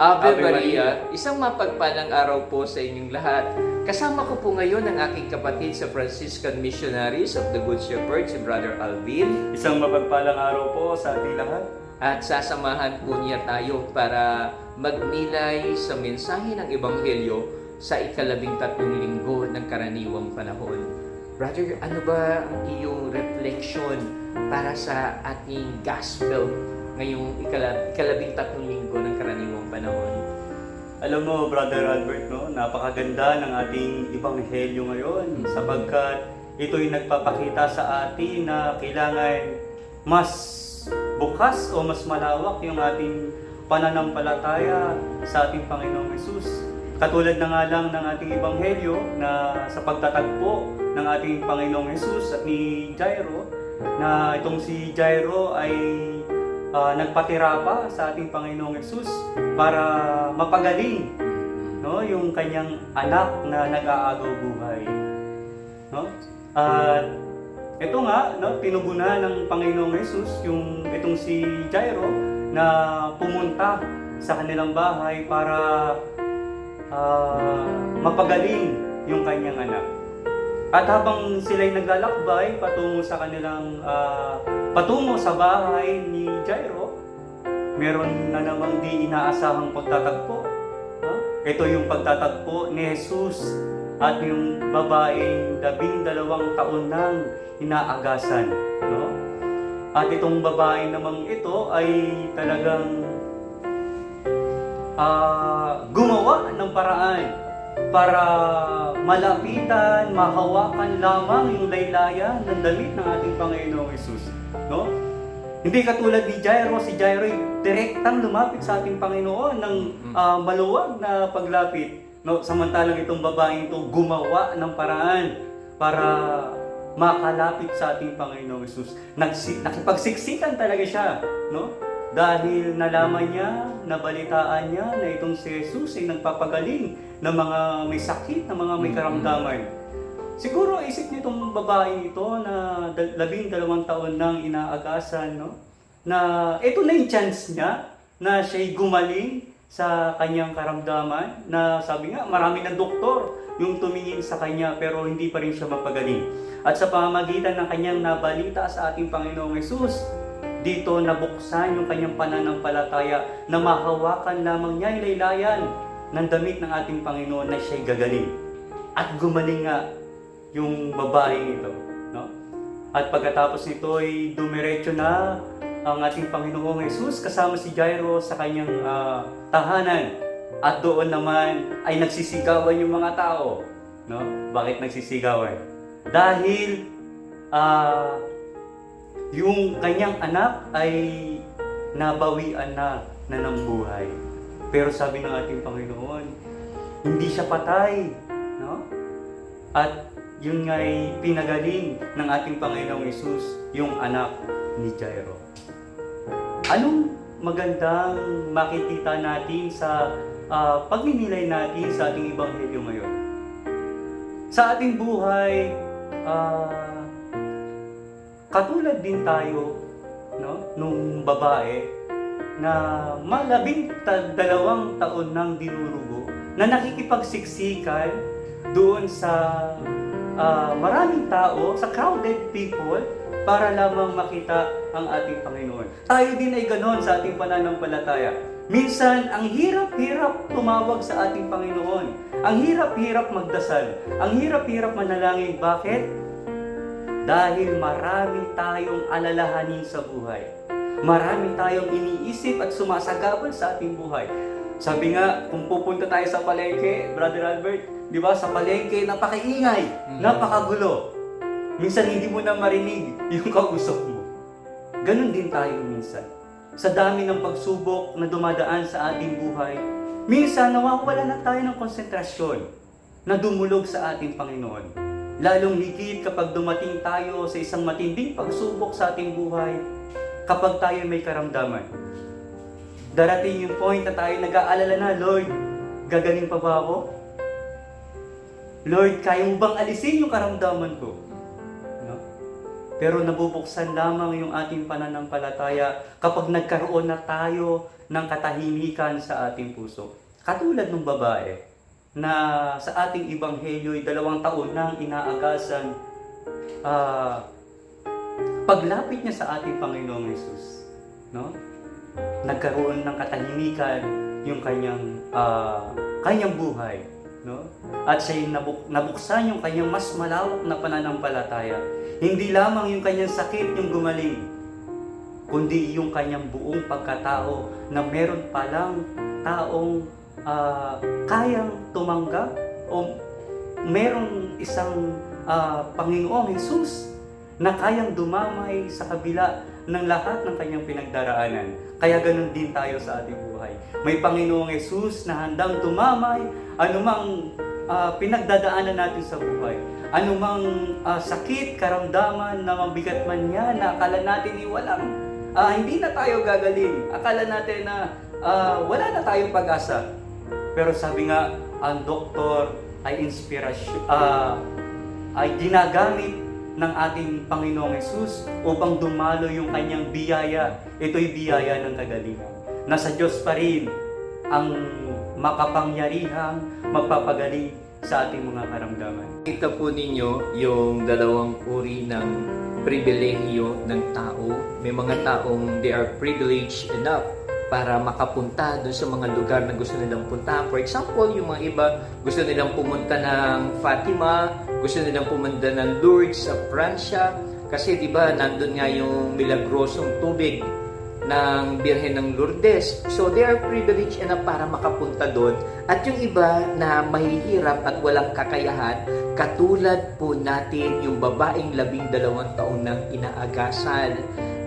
Ave, Ave Maria, isang mapagpalang araw po sa inyong lahat. Kasama ko po ngayon ang aking kapatid sa Franciscan Missionaries of the Good Shepherd, si Brother Alvin. Isang mapagpalang araw po sa ating lahat. At sasamahan po niya tayo para magnilay sa mensahe ng Ebanghelyo sa ikalabing tatlong linggo ng karaniwang panahon. Brother, ano ba ang iyong reflection para sa ating gospel ngayong ikala, ikalabing tatlong linggo ng karaniwang? Alam mo, Brother Albert, no, napakaganda ng ating ibanghelyo ngayon sapagkat ito'y nagpapakita sa atin na kailangan mas bukas o mas malawak yung ating pananampalataya sa ating Panginoong Yesus. Katulad na nga lang ng ating ibanghelyo na sa pagtatagpo ng ating Panginoong Yesus at ni Jairo na itong si Jairo ay ah, nagpatira pa sa ating Panginoong Yesus para mapagaling no yung kanyang anak na nag-aagaw buhay no? At ito nga no tinugunan ng Panginoong Yesus yung itong si Jairo na pumunta sa kanilang bahay para ah, mapagaling yung kanyang anak. At habang sila'y naglalakbay patungo sa kanilang ah, patungo sa bahay ni Jairo, meron na namang di inaasahang pagtatagpo. No? Ito yung pagtatagpo ni Jesus at yung babaeng labing dalawang taon nang inaagasan. No? At itong babae namang ito ay talagang ah, gumawa ng paraan para malapitan, mahawakan lamang yung laylayan ng damit ng ating Panginoong Yesus. No? Hindi katulad ni Jairo, si Jairo ay direktang lumapit sa ating Panginoon ng ah, maluwag na paglapit. No? Samantalang itong babaeng ito gumawa ng paraan para makalapit sa ating Panginoong Yesus. Nagsi- nakipagsiksikan talaga siya, no? Dahil nalaman niya, nabalitaan niya na itong si Jesus ay nagpapagaling ng mga may sakit, ng mga may karamdaman. Siguro isip nitong babaeng ito na labing dalawang taon nang inaagasan, no? Na ito na yung chance niya na siya'y gumaling sa kanyang karamdaman na sabi nga marami ng doktor yung tumingin sa kanya pero hindi pa rin siya mapagaling. At sa pamamagitan ng kanyang nabalita sa ating Panginoong Yesus, dito nabuksan yung kanyang pananampalataya na mahawakan lamang niya yung laylayan ng damit ng ating Panginoon na siya'y gagaling. At gumaling nga yung babaeng ito. No? At pagkatapos nito ay dumiretso na ang ating Panginoong Yesus kasama si Jairo sa kanyang ah, tahanan. At doon naman ay nagsisigawan yung mga tao. No? Bakit nagsisigawan? Dahil ah, yung kanyang anak ay nabawian na na ng buhay. Pero sabi ng ating Panginoon, hindi siya patay. No? At yun nga'y pinagaling ng ating Panginoong Yesus, yung anak ni Jairo. Anong magandang makikita natin sa ah, pagninilay natin sa ating Ebanghelyo ngayon? Sa ating buhay, ah, katulad din tayo no, nung babae na malabing dalawang taon nang dinurugo na nakikipagsiksikan doon sa ah, maraming tao, sa crowded people, para lamang makita ang ating Panginoon. Tayo din ay ganon sa ating pananampalataya. Minsan, ang hirap-hirap tumawag sa ating Panginoon. Ang hirap-hirap magdasal. Ang hirap-hirap manalangin. Bakit? Dahil marami tayong alalahanin sa buhay. Marami tayong iniisip at sumasagabal sa ating buhay. Sabi nga, kung pupunta tayo sa palengke, Brother Albert, di ba, sa palengke, napakaingay, Mm. napakagulo. Minsan hindi mo na marinig yung kausap mo. Ganon din tayo minsan. Sa dami ng pagsubok na dumadaan sa ating buhay, minsan nawawala na tayo ng konsentrasyon na dumulog sa ating Panginoon. Lalong higit kapag dumating tayo sa isang matinding pagsubok sa ating buhay, kapag tayo may karamdaman. Darating yung point na tayo nag-aalala na, Lord, gagaling pa ba ako? Lord, kaya bang alisin yung karamdaman ko? No? Pero nabubuksan lamang yung ating pananampalataya kapag nagkaroon na tayo ng katahimikan sa ating puso. Katulad ng babae na sa ating ibanghelyo ay dalawang taon nang inaagasan ah, paglapit niya sa ating Panginoong Yesus. No? Nagkaroon ng katahimikan yung kanyang ah, kanyang buhay. No? At siya nabuk- nabuksan yung kanyang mas malawak na pananampalataya. Hindi lamang yung kanyang sakit yung gumaling, kundi yung kanyang buong pagkatao na meron palang taong ah, kayang tumanggap o merong isang ah, Panginoong Jesus na kayang dumamay sa kabila ng lahat ng kanyang pinagdaraanan. Kaya ganun din tayo sa ating buhay. May Panginoong Jesus na handang dumamay anumang ah, pinagdadaanan natin sa buhay. Anumang ah, sakit, karamdaman na mabigat man yan, na akala natin ay walang, ah, hindi na tayo gagaling. Akala natin na ah, wala na tayong pag-asa. Pero sabi nga, ang doktor ay inspirasyon, ah, ay ginagamit ng ating Panginoong Yesus upang dumalo yung kanyang biyaya. Ito'y biyaya ng kagalingan. Nasa Diyos pa rin ang makapangyarihang magpapagaling sa ating mga karamdaman. Kita po ninyo yung dalawang uri ng pribilehiyo ng tao. May mga taong they are privileged enough para makapunta doon sa mga lugar na gusto nilang punta. For example, yung mga iba gusto nilang pumunta ng Fatima, gusto nilang pumunta ng Lourdes sa Pransya. Kasi di ba nandun nga yung milagrosong tubig ng Birhen ng Lourdes. So they are privileged enough para makapunta doon. At yung iba na mahihirap at walang kakayahan, katulad po natin yung babaeng labing dalawang taon nang inaagasan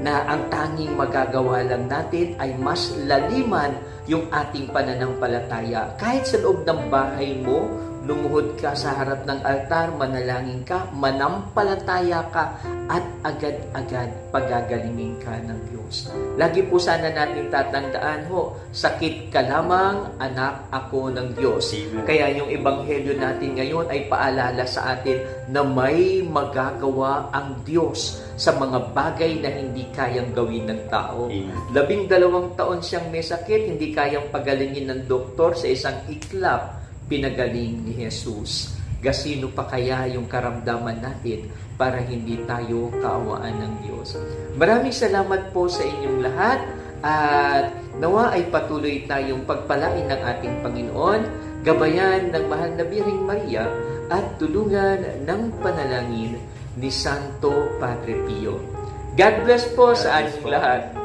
na ang tanging magagawa lang natin ay mas laliman yung ating pananampalataya. Kahit sa loob ng bahay mo, lumuhod ka sa harap ng altar, manalangin ka, manampalataya ka, at agad-agad pagagalingin ka ng Diyos. Lagi po sana natin tatandaan ho, sakit ka lamang, anak ako ng Diyos. Amen. Kaya yung ebanghelyo natin ngayon ay paalala sa atin na may magagawa ang Diyos sa mga bagay na hindi kayang gawin ng tao. Amen. Labing dalawang taon siyang may sakit, hindi kayang pagalingin ng doktor sa isang iklap, pinagaling ni Jesus. Gasino pa kaya yung karamdaman natin para hindi tayo kaawaan ng Diyos. Maraming salamat po sa inyong lahat at nawa ay patuloy tayong pagpalain ng ating Panginoon, gabayan ng mahal na Birhing Maria at tulungan ng panalangin ni Santo Padre Pio. God bless po sa God bless ating lahat.